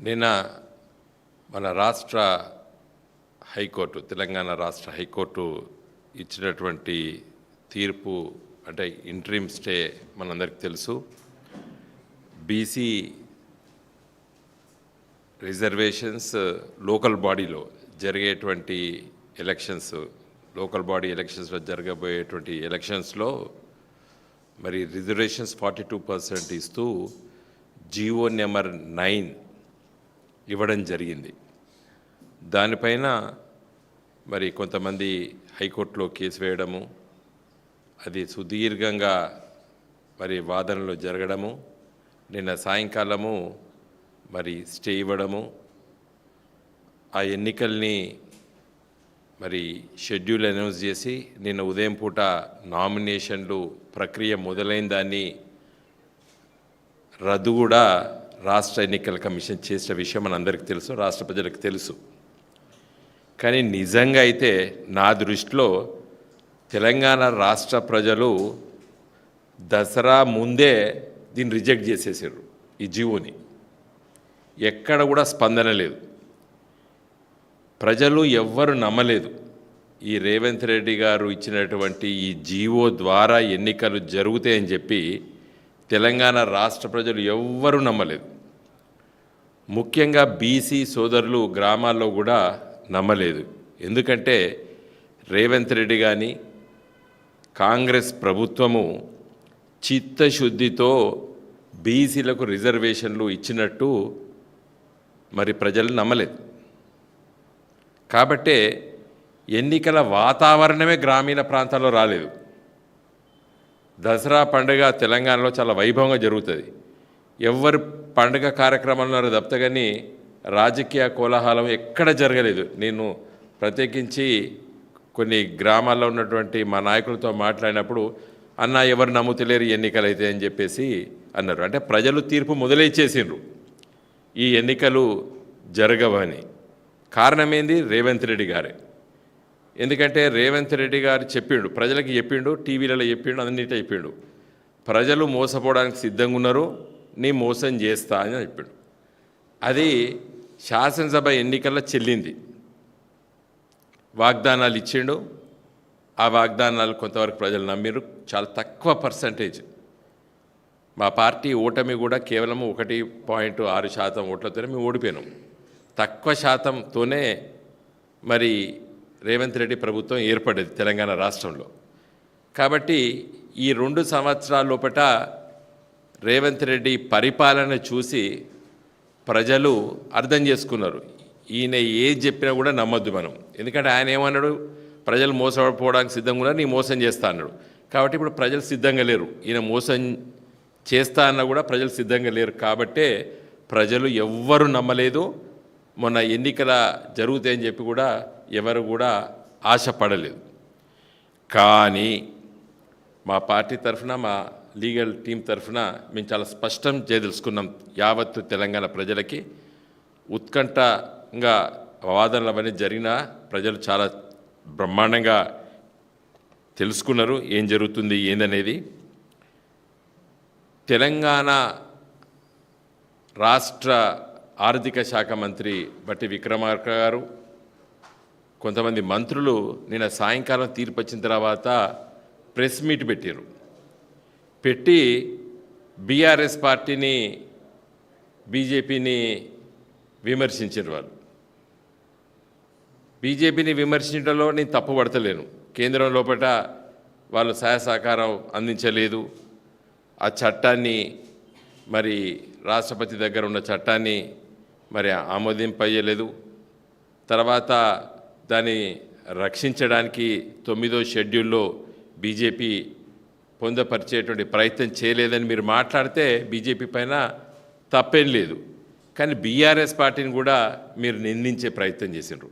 నిన్న మన రాష్ట్ర హైకోర్టు తెలంగాణ రాష్ట్ర హైకోర్టు ఇచ్చినటువంటి తీర్పు అంటే ఇంట్రీమ్ స్టే మనందరికీ తెలుసు. బీసీ రిజర్వేషన్స్ లోకల్ బాడీలో జరిగేటువంటి ఎలక్షన్స్ లోకల్ బాడీ ఎలక్షన్స్లో జరగబోయేటువంటి ఎలక్షన్స్లో మరి రిజర్వేషన్స్ ఫార్టీ టూ పర్సెంట్ ఇస్తూ జీవో నెంబర్ నైన్ ఇవ్వడం జరిగింది. దానిపైన మరి కొంతమంది హైకోర్టులో కేసు వేయడము అది సుదీర్ఘంగా మరి వాదనలు జరగడము నిన్న సాయంకాలము మరి స్టే ఇవ్వడము ఆ ఎన్నికల్ని మరి షెడ్యూల్ అనౌన్స్ చేసి నిన్న ఉదయం పూట నామినేషన్లు ప్రక్రియ మొదలైన దాన్ని రద్దు కూడా రాష్ట్ర ఎన్నికల కమిషన్ చేసిన విషయం మనందరికీ తెలుసు రాష్ట్ర ప్రజలకు తెలుసు. కానీ నిజంగా అయితే నా దృష్టిలో తెలంగాణ రాష్ట్ర ప్రజలు దసరా ముందే దీన్ని రిజెక్ట్ చేసేసారు ఈ జీవోని. ఎక్కడ కూడా స్పందన లేదు. ప్రజలు ఎవ్వరు నమ్మలేదు. ఈ రేవంత్ రెడ్డి గారు ఇచ్చినటువంటి ఈ జీవో ద్వారా ఎన్నికలు జరుగుతాయని చెప్పి తెలంగాణ రాష్ట్ర ప్రజలు ఎవ్వరూ నమ్మలేదు. ముఖ్యంగా బీసీ సోదరులు గ్రామాల్లో కూడా నమ్మలేదు. ఎందుకంటే రేవంత్ రెడ్డి కానీ కాంగ్రెస్ ప్రభుత్వము చిత్తశుద్ధితో బీసీలకు రిజర్వేషన్లు ఇచ్చినట్టు మరి ప్రజలు నమ్మలేదు. కాబట్టే ఎన్నికల వాతావరణమే గ్రామీణ ప్రాంతాల్లో రాలేదు. దసరా పండుగ తెలంగాణలో చాలా వైభవంగా జరుగుతుంది. ఎవరు పండుగ కార్యక్రమాలు తప్పితే కానీ రాజకీయ కోలాహలం ఎక్కడ జరగలేదు. నేను ప్రత్యేకించి కొన్ని గ్రామాల్లో ఉన్నటువంటి మా నాయకులతో మాట్లాడినప్పుడు అన్న ఎవరు నమ్ముతలేరు ఎన్నికలు అయితే అని చెప్పేసి అన్నారు. అంటే ప్రజలు తీర్పు మొదలైచేసిండ్రు ఈ ఎన్నికలు జరగవని. కారణమేంది? రేవంత్ రెడ్డి గారే. ఎందుకంటే రేవంత్ రెడ్డి గారు చెప్పిండు ప్రజలకు చెప్పిండు టీవీలలో చెప్పిండు అన్నిటి చెప్పిండు. ప్రజలు మోసపోవడానికి సిద్ధంగా ఉన్నారు నీ మోసం చేస్తా అని చెప్పిండు. అది శాసనసభ ఎన్నికల్లో చెల్లింది. వాగ్దానాలు ఇచ్చిండు. ఆ వాగ్దానాలు కొంతవరకు ప్రజలు నమ్మిరు చాలా తక్కువ పర్సంటేజ్ మా పార్టీ ఓటమి కూడా కేవలం ఒకటి పాయింట్ ఆరు శాతం ఓట్లతోనే మేము ఓడిపోయినాం. తక్కువ శాతంతోనే మరి రేవంత్ రెడ్డి ప్రభుత్వం ఏర్పడేది తెలంగాణ రాష్ట్రంలో. కాబట్టి ఈ రెండు సంవత్సరాల లోపట రేవంత్ రెడ్డి పరిపాలన చూసి ప్రజలు అర్థం చేసుకున్నారు. ఈయన ఏది చెప్పినా కూడా నమ్మొద్దు మనం. ఎందుకంటే ఆయన ఏమన్నాడు? ప్రజలు మోసపోవడానికి సిద్ధంగా ఉన్నారు నీ మోసం చేస్తా అన్నాడు. కాబట్టి ఇప్పుడు ప్రజలు సిద్ధంగా లేరు. ఈయన మోసం చేస్తా అన్నా కూడా ప్రజలు సిద్ధంగా లేరు. కాబట్టే ప్రజలు ఎవ్వరు నమ్మలేదు. మొన్న ఎన్నికల జరుగుతాయని చెప్పి కూడా ఎవరు కూడా ఆశపడలేదు. కానీ మా పార్టీ తరఫున మా లీగల్ టీం తరఫున మేము చాలా స్పష్టం చేయదలుచుకున్నాం యావత్తు తెలంగాణ ప్రజలకి. ఉత్కంఠంగా వాదనలు అవన్నీ జరిగినా ప్రజలు చాలా బ్రహ్మాండంగా తెలుసుకున్నారు ఏం జరుగుతుంది ఏందనేది. తెలంగాణ రాష్ట్ర ఆర్థిక శాఖ మంత్రి బట్టి విక్రమార్క గారు కొంతమంది మంత్రులు నిన్న సాయంకాలం తీర్పు వచ్చిన తర్వాత ప్రెస్ మీట్ పెట్టారు పెట్టి బీఆర్ఎస్ పార్టీని బీజేపీని విమర్శించారు వాళ్ళు. బీజేపీని విమర్శించడంలో నేను తప్పుపడతలేను కేంద్రం లోపల వాళ్ళు సహాయ సహకారం అందించలేదు. ఆ చట్టాన్ని మరి రాష్ట్రపతి దగ్గర ఉన్న చట్టాన్ని మరి ఆమోదింపయ్యలేదు తర్వాత దాన్ని రక్షించడానికి తొమ్మిదో షెడ్యూల్లో బీజేపీ పొందపరిచేటువంటి ప్రయత్నం చేయలేదని మీరు మాట్లాడితే బీజేపీ పైన తప్పేం లేదు. కానీ బీఆర్ఎస్ పార్టీని కూడా మీరు నిందించే ప్రయత్నం చేసిండ్రు.